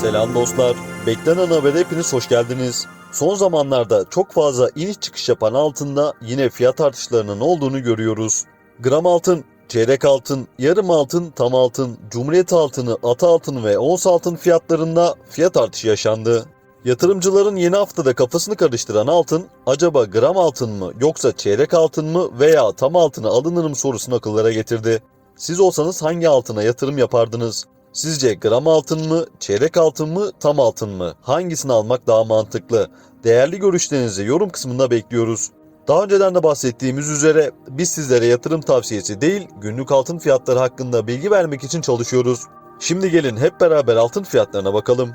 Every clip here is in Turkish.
Selam dostlar. Beklenen habere hepiniz hoş geldiniz. Son zamanlarda çok fazla iniş çıkış yapan altında yine fiyat artışlarının olduğunu görüyoruz. Gram altın, çeyrek altın, yarım altın, tam altın, cumhuriyet altını, ata altın ve ons altın fiyatlarında fiyat artışı yaşandı. Yatırımcıların yeni haftada kafasını karıştıran altın, acaba gram altın mı yoksa çeyrek altın mı veya tam altını alınır mı sorusunu akıllara getirdi. Siz olsanız hangi altına yatırım yapardınız? Sizce gram altın mı, çeyrek altın mı, tam altın mı? Hangisini almak daha mantıklı? Değerli görüşlerinizi yorum kısmında bekliyoruz. Daha önceden de bahsettiğimiz üzere biz sizlere yatırım tavsiyesi değil, günlük altın fiyatları hakkında bilgi vermek için çalışıyoruz. Şimdi gelin hep beraber altın fiyatlarına bakalım.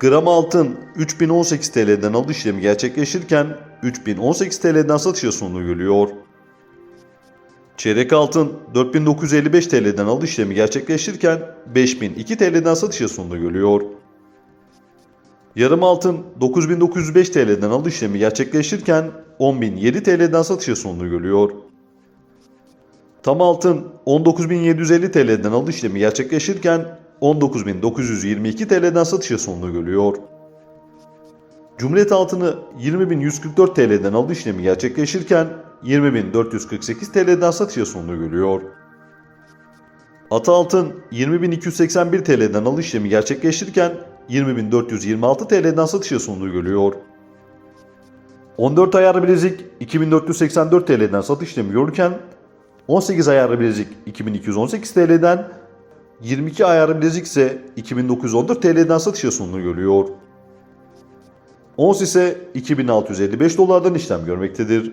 Gram altın 3018 TL'den alış işlemi gerçekleşirken 3018 TL'den satışa sunuluyor. Çeyrek altın 4955 TL'den alış işlemi gerçekleşirken 5002 TL'den satışa sunuluyor. Yarım altın 9905 TL'den alış işlemi gerçekleşirken 10007 TL'den satışa sunuluyor. Tam altın 19750 TL'den alış işlemi gerçekleşirken 19922 TL'den satışa sunuluyor. Cumhuriyet altını 20.144 TL'den alış işlemi gerçekleşirken 20.448 TL'den satışa sunuluyor. Ata altın 20.281 TL'den alış işlemi gerçekleşirken 20.426 TL'den satışa sunuluyor. 14 ayarlı bilezik 2484 TL'den satış işlemi görürken 18 ayarlı bilezik 2218 TL'den 22 ayarlı bilezik ise 2914 TL'den satışa sunuluyor. Ons ise 2655 dolardan işlem görmektedir.